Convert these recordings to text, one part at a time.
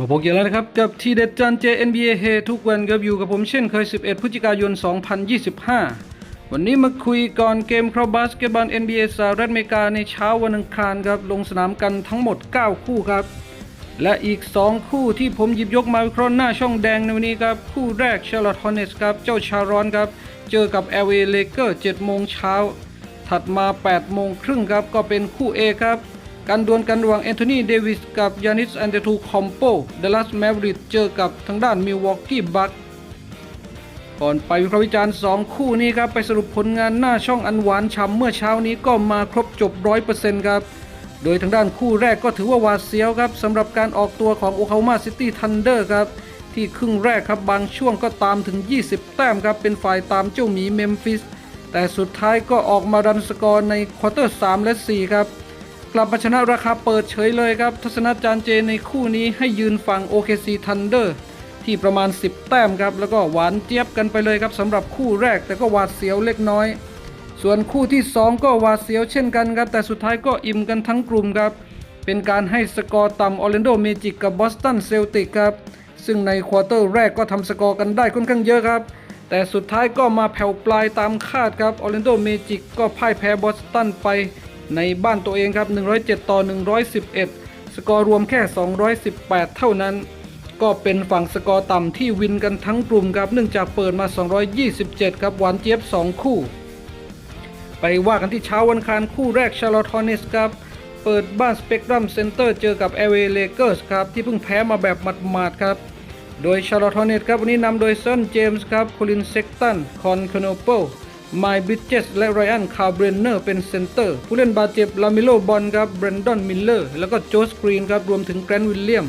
มาพบกันแล้วนะครับ กับทีเด็ดจันเจ NBA เฮทุกวันครับอยู่กับผมเช่นเคย 11 พฤศจิกายน 2025 วันนี้มาคุยก่อนเกมครอบบาสเกตบอล NBA สหรัฐอเมริกาในเช้าวันอังคารครับ ลงสนามกันทั้งหมด 9 คู่ครับ และอีก 2 คู่ที่ผมหยิบยกมาวิเคราะห์หน้าช่องแดงในวันนี้ครับ คู่แรก Charlotte Hornets ครับ เจ้าชารอนครับ เจอกับ LA Lakers 7โมงเช้าถัดมา8โมงครึ่งครับก็เป็นคู่ A ครับ การดวลกันระหว่างแอนโทนีเดวิสกับยานิสแอนเดทูคอมโปเดลัสแมวริดเจอกับทางด้านมิลวอกกี้บัคก่อนไปวิเคราะห์วิจารณ์ 2 คู่นี้ครับ ไปสรุปผลงานหน้าช่องอันหวานฉ่ำเมื่อเช้านี้ก็มาครบจบ 100%ครับ โดยทางด้านคู่แรกก็ถือว่าวาดเสียวครับสำหรับการออกตัวของโอคลาโฮมาซิตี้ทันเดอร์ครับ ที่ครึ่งแรกครับบางช่วงก็ตามถึง 20 แต้มครับ เป็นฝ่ายตามเจ้าหมีเมมฟิส แต่สุดท้ายก็ออกมารันสกอร์ในควอเตอร์ 3 และ 4 ครับ กลับมาชนะราคาเปิดเฉยเลยครับ ทัศนจานเจในคู่นี้ให้ยืนฝั่ง OKC Thunder ที่ประมาณ 10 แต้มครับ แล้วก็หวานเจี๊ยบกันไปเลยครับสำหรับคู่แรกแต่ก็หวาดเสียวเล็กน้อย ส่วนคู่ที่ 2 ก็หวาดเสียวเช่นกันครับ แต่สุดท้ายก็อิ่มกันทั้งกลุ่มครับ เป็นการให้สกอร์ต่ำออร์แลนโดเมจิกกับบอสตันเซลติกครับ ซึ่งในควอเตอร์แรกก็ทำสกอร์กันได้ค่อนข้างเยอะครับแต่สุดท้ายก็มาแผ่วปลายตามคาดครับออร์แลนโดเมจิกก็พ่ายแพ้บอสตันไป ในบ้านตัวเองครับ 107 ต่อ 111 สกอร์รวมแค่ 218 เท่านั้น ก็เป็นฝั่งสกอร์ต่ำที่วินกันทั้งกลุ่มครับเนื่องจากเปิดมา 227 ครับหวานเจี๊ยบ 2 คู่ ไปว่ากันที่เช้าวันคารคู่แรกชาร์ลอตฮอร์เนสครับ เปิดบ้านสเปกตรัมเซ็นเตอร์เจอกับ LA Lakers ครับ ที่เพิ่งแพ้มาแบบหมาดๆครับ โดยชาร์ลอตฮอร์เนสครับวันนี้นำโดยเซนเจมส์ครับโคลินเซ็กตันคอนคอนโปล ไมล์บริดเจสและไรอันคาร์เบรนเนอร์เป็นเซนเตอร์ ผู้เล่นบาดเจ็บ ลามิโลบอลครับเบรนดอนมิลเลอร์ แล้วก็โจสกรีนครับ รวมถึงแกรนวิลเลียม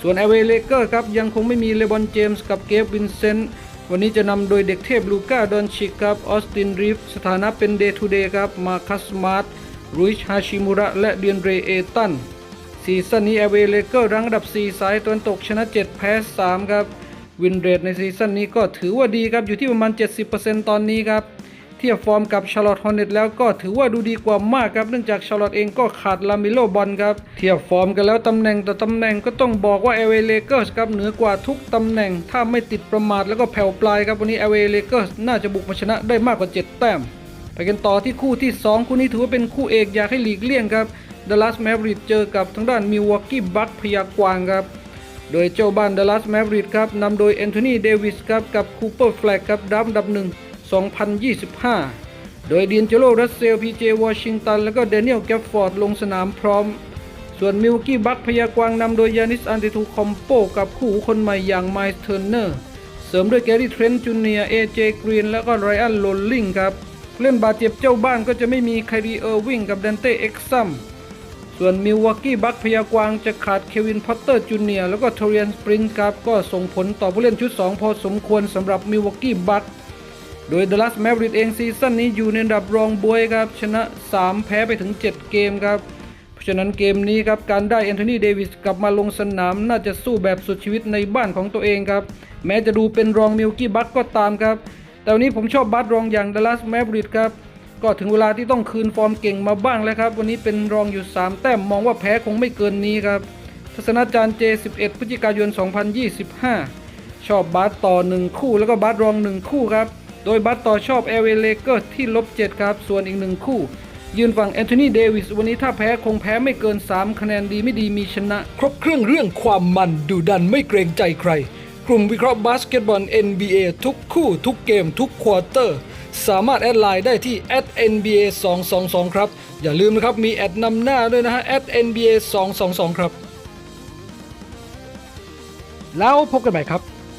ส่วน LA Lakers ครับ ยังคงไม่มีเลบอนเจมส์กับเกฟวินเซนต์ วันนี้จะนำโดยเด็กเทพลูก้าดอนชิกครับ ออสตินรีฟสถานะเป็นเดย์ทูเดย์ครับ มาคัสมาร์ตรุยชฮาชิมุระ และเดียนเรเอตันซีซั่นนี้ LA Lakers รั้งอันดับ 4 สายตะวันตกชนะ 7 แพ้ 3 ครับ วินเรทในซีซั่นนี้ก็ถือว่าดีครับ อยู่ที่ประมาณ 70%ตอนนี้ครับ เทียบฟอร์มกับชาร์ลอตฮอร์เนตแล้วก็ถือว่าดูดีกว่ามากครับเนื่องจากชาร์ลอตเองก็ขาดลามิโลบอลครับเทียบฟอร์มกันแล้วตำแหน่งต่อตำแหน่งก็ต้องบอกว่า LA Lakers ครับเหนือกว่าทุกตำแหน่ง ถ้าไม่ติดประมาทแล้วก็แผ่วปลายครับวันนี้ LA Lakers น่าจะบุกมาชนะได้มากกว่า 7 แต้ม ไปกันต่อที่คู่ที่ 2 คู่นี้ถือว่าเป็นคู่เอกอยากให้หลีกเลี่ยงครับดัลลัสแมวริดเจอกับทางด้านมิวอกกี้บัคพยากวางครับโดยเจ้าบ้านดัลลัสแมวริดครับนำโดยแอนโทนีเดวิสครับกับคูเปอร์แฟลกครับดับดับหนึ่ง 2025 โดยเดียนเจโรรัสเซลพีเจวอชิงตัน แล้วก็เดนิเอลแกฟฟอร์ดลงสนามพร้อม ส่วนมิลกี้บัคพยากวางนำโดยยานิสอันติทูคอมโปกับคู่คนใหม่อย่างไมล์เทอร์เนอร์ เสริมด้วยแกรี่เทรนต์จูเนียเอเจกรีนแล้วก็ไรอันโรลลิงครับเล่นบาดเจ็บเจ้าบ้านก็จะไม่มีไครีเออร์วิงกับเดนเต้เอ็กซัมส่วนมิลวอกกี้บัคพยากวางจะขาดเควินพอตเตอร์จูเนียแล้วก็โทเรียนสปริงครับก็ส่งผลต่อผู้เล่นชุด 2 พอสมควรสำหรับมิลวอกกี้บัค โดย ดัลลัสแมวริดเองซีซั่นนี้อยู่ในอันดับรองบวยครับ ชนะ 3 แพ้ไปถึง 7 เกมครับ เพราะฉะนั้นเกมนี้ครับ การได้แอนโทนีเดวิสกลับมาลงสนาม น่าจะสู้แบบสุดชีวิตในบ้านของตัวเองครับ แม้จะดูเป็นรองมิลกี้บัคก็ตามครับ แต่วันนี้ผมชอบบัตรองอย่างดัลลัสแมวริดครับ ก็ถึงเวลาที่ต้องคืนฟอร์มเก่งมาบ้างแล้วครับ วันนี้เป็นรองอยู่ 3 แต้มมองว่าแพ้คงไม่เกินนี้ครับทัศนาจารย์เจ11 พฤศจิกายน 2025 ชอบบาสต่อ 1 คู่แล้วก็บาสรอง 1 คู่ครับ โดยบาสต่อชอบเอเวเลเกอร์ที่ลบ7ครับ ส่วนอีก1คู่ ยืนฝั่งแอนโทนีเดวิส วันนี้ถ้าแพ้คงแพ้ไม่เกิน 3 คะแนนดีไม่ดีมีชนะ ครบเครื่องเรื่องความมันดูดันไม่เกรงใจใคร กลุ่มวิเคราะห์บาสเกตบอล NBA ทุกคู่ทุกเกมทุกควอเตอร์ สามารถแอดไลน์ได้ที่ @nba 222ครับ อย่าลืมนะครับมีแอดนำหน้าด้วยนะฮะ @nba 222ครับ แล้วพบกันใหม่ครับ